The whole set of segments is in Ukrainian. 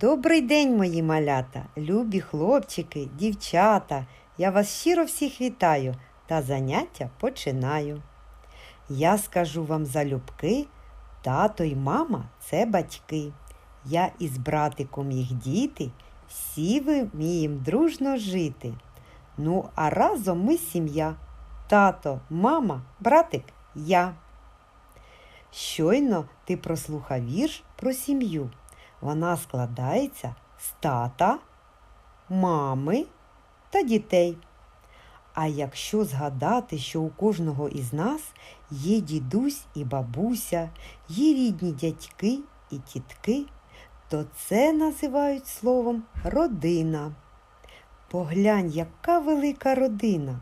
Добрий день, мої малята, любі хлопчики, дівчата. Я вас щиро всіх вітаю та заняття починаю. Я скажу вам залюбки, тато й мама це батьки. Я із братиком їх діти, всі ви вмієм дружно жити. Ну, а разом ми сім'я. Тато, мама, братик, я. Щойно ти прослухав вірш про сім'ю. Вона складається з тата, мами та дітей. А якщо згадати, що у кожного із нас є дідусь і бабуся, є рідні дядьки і тітки, то це називають словом родина. Поглянь, яка велика родина.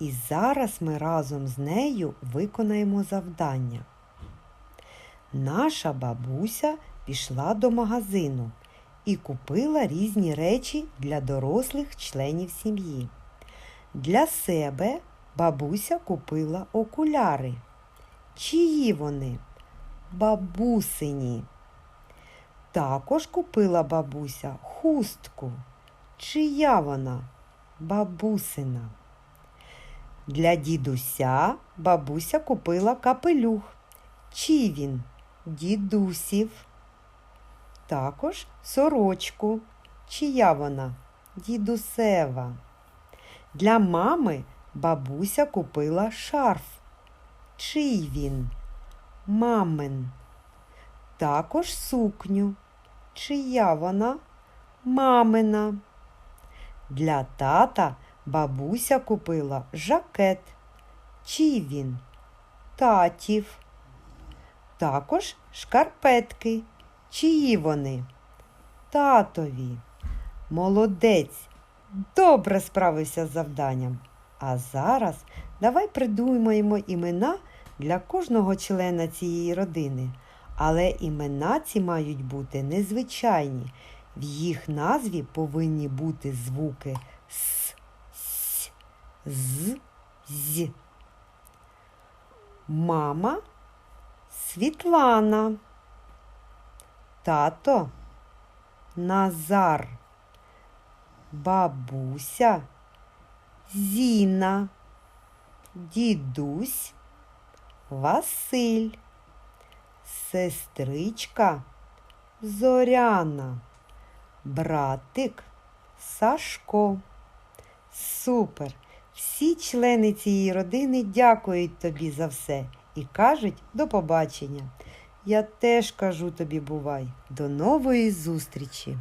І зараз ми разом з нею виконаємо завдання. Наша бабуся пішла до магазину і купила різні речі для дорослих членів сім'ї. Для себе бабуся купила окуляри. Чиї вони? Бабусині. Також купила бабуся хустку. Чия вона? Бабусина. Для дідуся бабуся купила капелюх. Чий він? Дідусів. Також сорочку. Чия вона? Дідусева. Для мами бабуся купила шарф. Чий він? Мамин. Також сукню. Чия вона? Мамина. Для тата бабуся купила жакет. Чий він? Татів. Також шкарпетки. Чиї вони? Татові. Молодець. Добре справився з завданням. А зараз давай придумаємо імена для кожного члена цієї родини. Але імена ці мають бути незвичайні. В їх назві повинні бути звуки С, С, З, З. Мама Світлана. Тато Назар. Бабуся Зіна. Дідусь Василь. Сестричка Зоряна. Братик Сашко. Супер! Всі члени цієї родини дякують тобі за все і кажуть до побачення. Я теж кажу тобі бувай. До нової зустрічі!